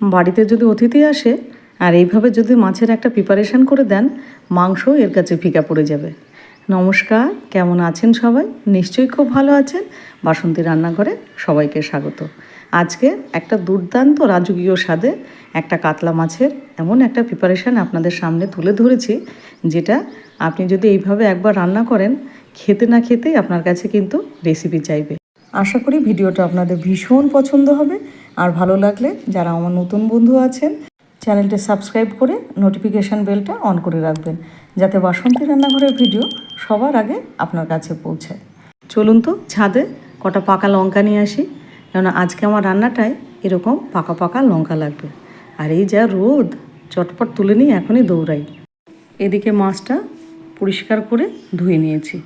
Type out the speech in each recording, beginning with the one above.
বাড়িতে যদি অতিথি আসে আর এইভাবে যদি মাছের একটা প্রিপারেশন করে দেন মাংস এর কাছে ফিকা পড়ে যাবে। নমস্কার, কেমন আছেন সবাই? নিশ্চয়ই খুব ভালো আছেন। বাসন্তী রান্নাঘরে সবাইকে স্বাগত। আজকে একটা দুর্দান্ত রাজকীয় স্বাদে একটা কাতলা মাছের এমন একটা প্রিপারেশান আপনাদের সামনে তুলে ধরেছি, যেটা আপনি যদি এইভাবে একবার রান্না করেন, খেতে না খেতেই আপনার কাছে কিন্তু রেসিপি চাইবে। আশা করি ভিডিওটা আপনাদের ভীষণ পছন্দ হবে। আর ভালো লাগলে যারা আমার নতুন বন্ধু আছেন, চ্যানেলটি সাবস্ক্রাইব করে নোটিফিকেশান বেলটা অন করে রাখবেন, যাতে বাসন্তী রান্নাঘরের ভিডিও সবার আগে আপনার কাছে পৌঁছায় চলুন তো ছাদে কটা পাকা লঙ্কা নিয়ে আসি, কেননা আজকে আমার রান্নাটায় এরকম পাকা পাকা লঙ্কা লাগবে। আর এই যা রোদ, চটপট তুলে নিয়ে এখনই দৌড়াই। এদিকে মাছটা পরিষ্কার করে ধুয়ে নিয়েছি।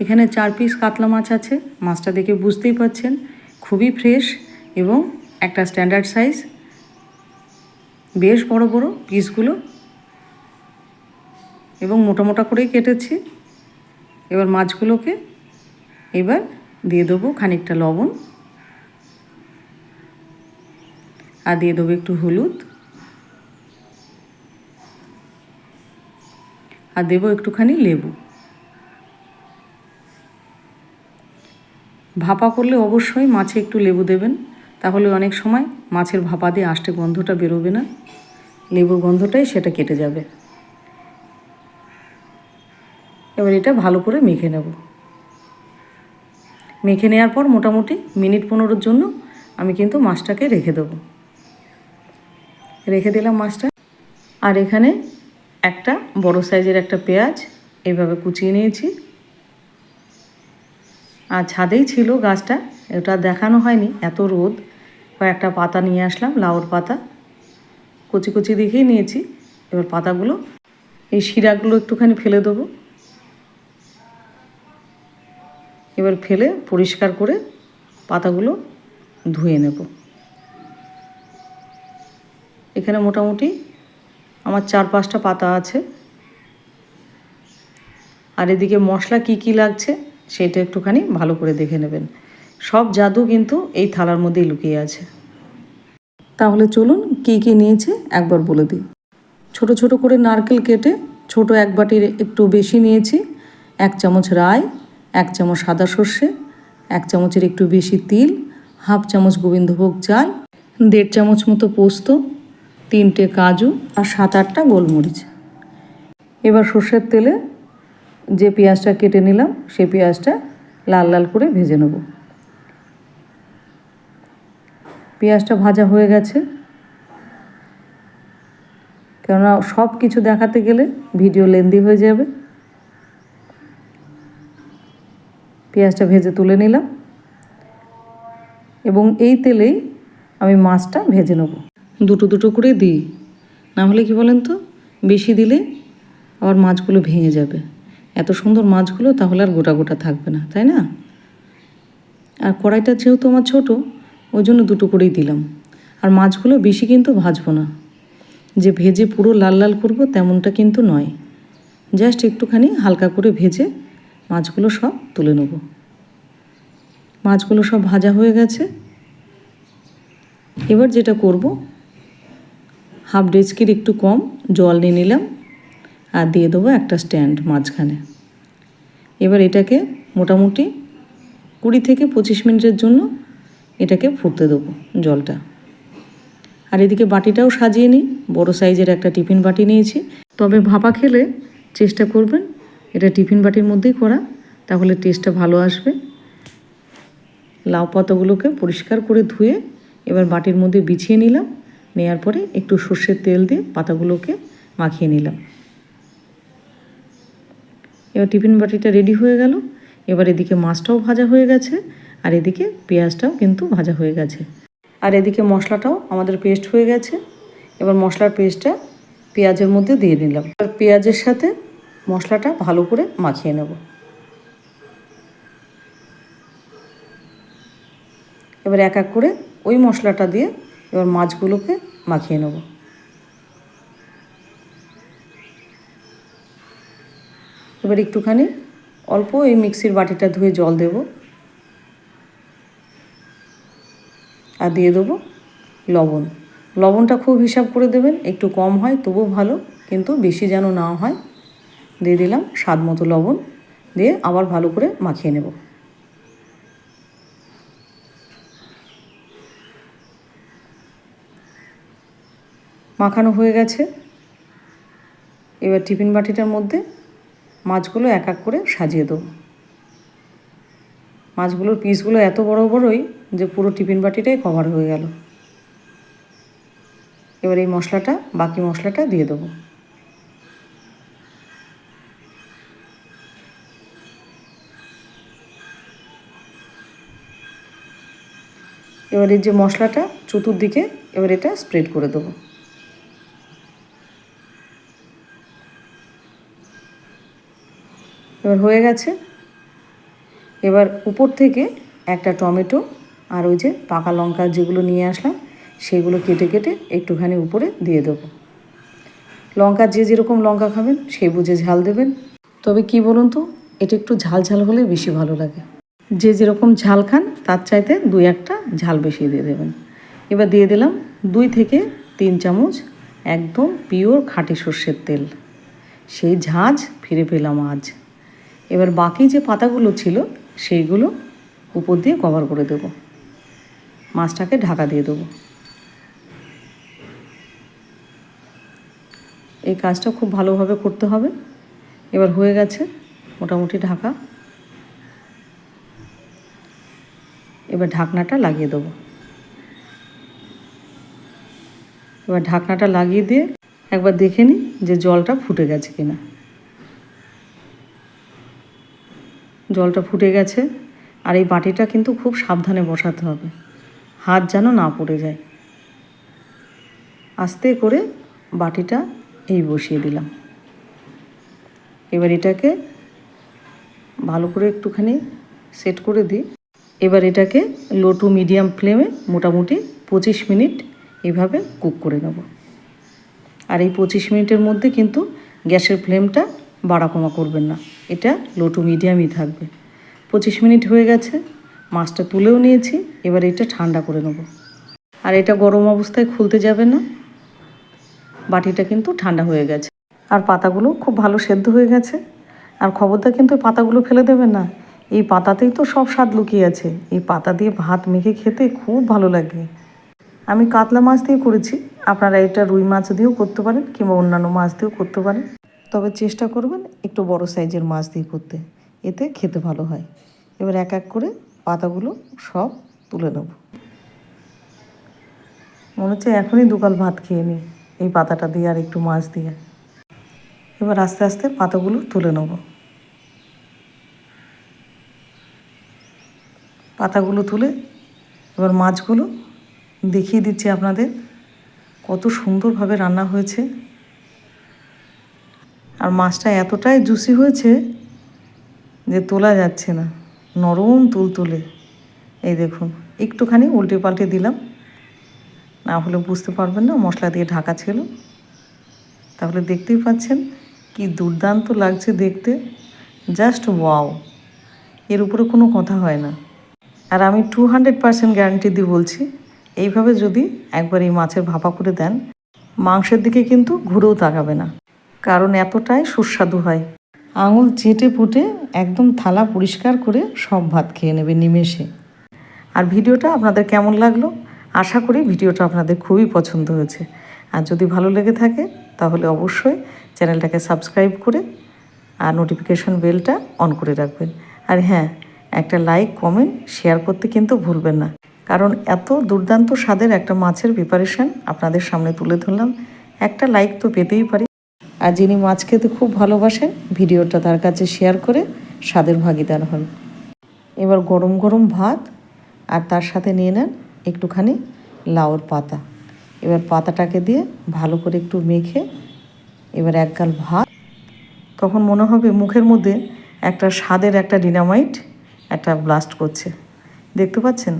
এখানে চার পিস কাতলা মাছ আছে, মাছটা দেখে বুঝতেই পাচ্ছেন খুবই ফ্রেশ এবং একটা স্ট্যান্ডার্ড সাইজ বেশ বড় বড় পিসগুলো এবং মোটা মোটা করেই কেটেছি। এবার মাছগুলোকে এবার দিয়ে দেবো খানিকটা লবণ, আর দিয়ে দেবো একটু হলুদ, আর দেবো একটুখানি লেবু। ভাপা করলে অবশ্যই মাছে একটু লেবু দেবেন। তাহলে অনেক সময় মাছের ভাপা দিয়ে আষ্টে গন্ধটা বেরোবে না। লেবুর গন্ধটাই সেটা কেটে যাবে। এবার এটা ভালো করে মেখে নেব। মেখে নেওয়ার পর মোটামুটি মিনিট পনেরোর জন্য আমি কিন্তু মাছটাকে রেখে দেবো। রেখে দিলাম মাছটা। আর এখানে একটা বড় সাইজের একটা পেঁয়াজ এইভাবে কুচিয়ে নিয়েছি। আর ছাদেই ছিল গাছটা এটা দেখানো হয়নি, এত রোদ। কয়েকটা পাতা নিয়ে আসলাম, লাউর পাতা। কচি কচি দেখেই নিয়েছি। এবার পাতাগুলো, এই শিরাগুলো একটুখানি ফেলে দেবো। এবার ফেলে পরিষ্কার করে পাতাগুলো ধুয়ে নেব। এখানে মোটামুটি আমার চার পাঁচটা পাতা আছে। আর এদিকে মশলা কি কি লাগছে, সেটা একটুখানি ভালো করে দেখে নেবেন। সব জাদু কিন্তু এই থালার মধ্যেই লুকিয়ে আছে। তাহলে চলুন কি কি নিয়েছে একবার বলে দিই। ছোট ছোট করে নারকেল কেটে ছোট এক বাটির একটু বেশি নিয়েছি। এক চামচ রায় এক চামচ সাদা সর্ষে, এক চামচের একটু বেশি তিল, হাফ চামচ গোবিন্দভোগ চাল, দেড় চামচ মতো পোস্ত, তিনটে কাজু আর সাত আটটা গোলমরিচ। এবার সর্ষের তেলে যে পেঁয়াজটা কেটে নিলাম, সেই পেঁয়াজটা লাল লাল করে ভেজে নেব। পেঁয়াজটা ভাজা হয়ে গেছে। কেননা সব কিছু দেখাতে গেলে ভিডিও লেন্দি হয়ে যাবে। পেঁয়াজটা ভেজে তুলে নিলাম। এবং এই তেলেই আমি মাছটা ভেজে নেব। দুটো দুটো করে দিই। না হলে কি বলেন তো, বেশি দিলে আবার মাছগুলো ভেঙে যাবে। এত সুন্দর মাছগুলো তাহলে আর গোটা গোটা থাকবে না, তাই না? আর কড়াইটা যেহেতু আমার ছোটো ওই জন্য দুটো করেই দিলাম। আর মাছগুলো বেশি কিন্তু ভাজবো না। যে ভেজে পুরো লাল লাল করব তেমনটা কিন্তু নয়। জাস্ট একটুখানি হালকা করে ভেজে মাছগুলো সব তুলে নেব। মাছগুলো সব ভাজা হয়ে গেছে। এবার যেটা করব, হাফ ডেচকির একটু কম জল নিয়ে নিলাম আর দিয়ে দেবো একটা স্ট্যান্ড মাঝখানে। এবার এটাকে মোটামুটি কুড়ি থেকে পঁচিশ মিনিটের জন্য এটাকে ফুটতে দেবো জলটা। আর এদিকে বাটিটাও সাজিয়ে নিই। বড় সাইজের একটা টিফিন বাটি নিয়েছি। তবে ভাপা খেলে চেষ্টা করবেন এটা টিফিন বাটির মধ্যেই করা, তাহলে টেস্টটা ভালো আসবে। লাউ পাতাগুলোকে পরিষ্কার করে ধুয়ে এবার বাটির মধ্যে বিছিয়ে নিলাম। নেওয়ার পরে একটু সর্ষের তেল দিয়ে পাতাগুলোকে মাখিয়ে নিলাম। এবার টিফিন বাটিটা রেডি হয়ে গেল। এবার এদিকে মাছটাও ভাজা হয়ে গেছে। আর এদিকে পেঁয়াজটাও কিন্তু ভাজা হয়ে গেছে। আর এদিকে মশলাটাও আমাদের পেস্ট হয়ে গেছে। এবার মশলার পেস্টটা পেঁয়াজের মধ্যে দিয়ে নিলাম আর পেঁয়াজের সাথে মশলাটা ভালো করে মাখিয়ে নেব। এবার এক এক করে ওই মশলাটা দিয়ে এবার মাছগুলোকে মাখিয়ে নেব। এবার একটুখানি অল্প এই মিক্সির বাটিটা ধুয়ে জল দেব। আর দিয়ে দেবো লবণ। লবণটা খুব হিসাব করে দেবেন, একটু কম হয়, তবুও ভালো, কিন্তু বেশি যেন না হয়, দিয়ে দিলাম স্বাদ মতো লবণ, দিয়ে আবার ভালো করে মাখিয়ে নেব। মাখানো হয়ে গেছে। এবার টিফিন বাটিটার মধ্যে মাছগুলো এক এক করে সাজিয়ে দেবো। মাছগুলোর পিসগুলো এত বড় বড়ই যে পুরো টিফিন বাটিটাই কভার হয়ে গেল। এবার এই মশলাটা, বাকি মশলাটা দিয়ে দেবো। এবার এই যে মশলাটা, চতুর্দিকে এবার এটা স্প্রেড করে দেবো। এবার হয়ে গেছে এবার উপর থেকে একটা টমেটো আর ওই যে পাকা লঙ্কা যেগুলো নিয়ে আসলাম, সেগুলো কেটে কেটে একটুখানি উপরে দিয়ে দেবো। লঙ্কা যে যেরকম লঙ্কা খাবেন সেই বুঝে ঝাল দেবেন। তবে কি বলুন তো, এটা একটু ঝাল ঝাল হলে বেশি ভালো লাগে। যে যেরকম ঝাল খান, তার চাইতে দুই একটা ঝাল বেশি দিয়ে দেবেন। এবার দিয়ে দিলাম দুই থেকে তিন চামচ একদম পিওর খাঁটি সর্ষের তেল। সেই ঝাঁঝ ফিরে পেলাম আজ। এবার বাকি যে পাতাগুলো ছিল সেইগুলো উপর দিয়ে কভার করে দেবো। মাছটাকে ঢাকা দিয়ে দেবো। এই কাজটা খুব ভালোভাবে করতে হবে। এবার হয়ে গেছে মোটামুটি ঢাকা। এবার ঢাকনাটা লাগিয়ে দেবো। এবার ঢাকনাটা লাগিয়ে দিয়ে একবার দেখে নিই যে জলটা ফুটে গেছে কিনা। জলটা ফুটে গেছে আর এই বাটিটা কিন্তু খুব সাবধানে বসাতে হবে। হাত যেন না পড়ে যায়। আস্তে করে বাটিটা এই বসিয়ে দিলাম। এবার এটাকে ভালো করে একটুখানি সেট করে দিই। এবার এটাকে লো টু মিডিয়াম ফ্লেমে মোটামুটি পঁচিশ মিনিট এভাবে কুক করে নেব। আর এই পঁচিশ মিনিটের মধ্যে কিন্তু গ্যাসের ফ্লেমটা বাড়া কমা করবেন না। এটা লো টু মিডিয়ামই থাকবে। পঁচিশ মিনিট হয়ে গেছে, মাছটা তুলেও নিয়েছি, এবার এটা ঠান্ডা করে নেব। আর এটা গরম অবস্থায় খুলতে যাবে না। বাটিটা কিন্তু ঠান্ডা হয়ে গেছে। আর পাতাগুলো খুব ভালো সেদ্ধ হয়ে গেছে। আর খবরদার কিন্তু পাতাগুলো ফেলে দেবেন না। এই পাতাতেই তো সব স্বাদ লুকিয়ে আছে। এই পাতা দিয়ে ভাত মেখে খেতে খুব ভালো লাগে। আমি কাতলা মাছ দিয়ে করেছি। আপনারা এটা রুই মাছ দিয়েও করতে পারেন কিংবা অন্যান্য মাছ দিয়েও করতে পারেন। তবে চেষ্টা করবেন একটু বড় সাইজের মাছ দিয়ে করতে। এতে খেতে ভালো হয়। এবার এক এক করে পাতাগুলো সব তুলে নেব। মনে হচ্ছে এখনই দুকাল ভাত খেয়ে নিই এই পাতাটা দিয়ে আর একটু মাছ দিয়ে। এবার আস্তে আস্তে পাতাগুলো তুলে নেব। পাতাগুলো তুলে এবার মাছগুলো দেখিয়ে দিচ্ছি আপনাদের কত সুন্দরভাবে রান্না হয়েছে। আর মাছটা এতটাই জুসি হয়েছে যে তোলা যাচ্ছে না, নরম তুলতুলে। এই দেখুন, একটুখানি উল্টে পাল্টে দিলাম। না হলে বুঝতে পারবেন না, মশলা দিয়ে ঢাকা ছিল। তাহলে দেখতেই পাচ্ছেন কি দুর্দান্ত লাগছে দেখতে। জাস্ট ওয়াও, এর উপরে কোনো কথা হয় না। আর আমি টু হান্ড্রেড পার্সেন্ট গ্যারান্টি দিয়ে বলছি, এইভাবে যদি একবার এই মাছের ভাপা করে দেন, মাংসের দিকে কিন্তু ঘুরেও তাকাবে না। কারণ এতটাই সুস্বাদু হয়। আঙুল চেটে পুটে একদম থালা পরিষ্কার করে সব ভাত খেয়ে নেবে নিমেষে। আর ভিডিওটা আপনাদের কেমন লাগল? আশা করি ভিডিওটা আপনাদের খুবই পছন্দ হয়েছে। আর যদি ভালো লেগে থাকে, তাহলে অবশ্যই চ্যানেলটাকে সাবস্ক্রাইব করে আর নোটিফিকেশন বেলটা অন করে রাখবেন। আর হ্যাঁ একটা লাইক, কমেন্ট, শেয়ার করতে কিন্তু ভুলবেন না। কারণ এত দুর্দান্ত স্বাদের একটা মাছের প্রিপারেশান আপনাদের সামনে তুলে ধরলাম। একটা লাইক তো পেতেই পারি। আর যিনি মাছ খেতে খুব ভালোবাসেন, ভিডিওটা তার কাছে শেয়ার করে স্বাদের ভাগিদার হন। এবার গরম গরম ভাত আর তার সাথে নিয়ে নেন একটুখানি লাউর পাতা। এবার পাতাটাকে দিয়ে ভালো করে একটু মেখে এবার এক গাল ভাত। তখন মনে হবে মুখের মধ্যে একটা স্বাদের একটা ডিনামাইট একটা ব্লাস্ট করছে। দেখতে পাচ্ছেন?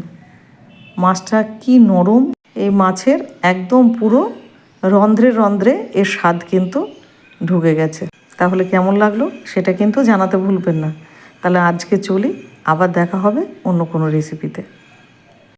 মাছটা কি নরম। এই মাছের একদম পুরো রন্ধ্রে রন্ধ্রে এর স্বাদ কিন্তু ঢুকে গেছে। তাহলে কেমন লাগল? সেটা কিন্তু জানাতে ভুলবেন না। তাহলে আজকে চলি, আবার দেখা হবে অন্য কোনো রেসিপিতে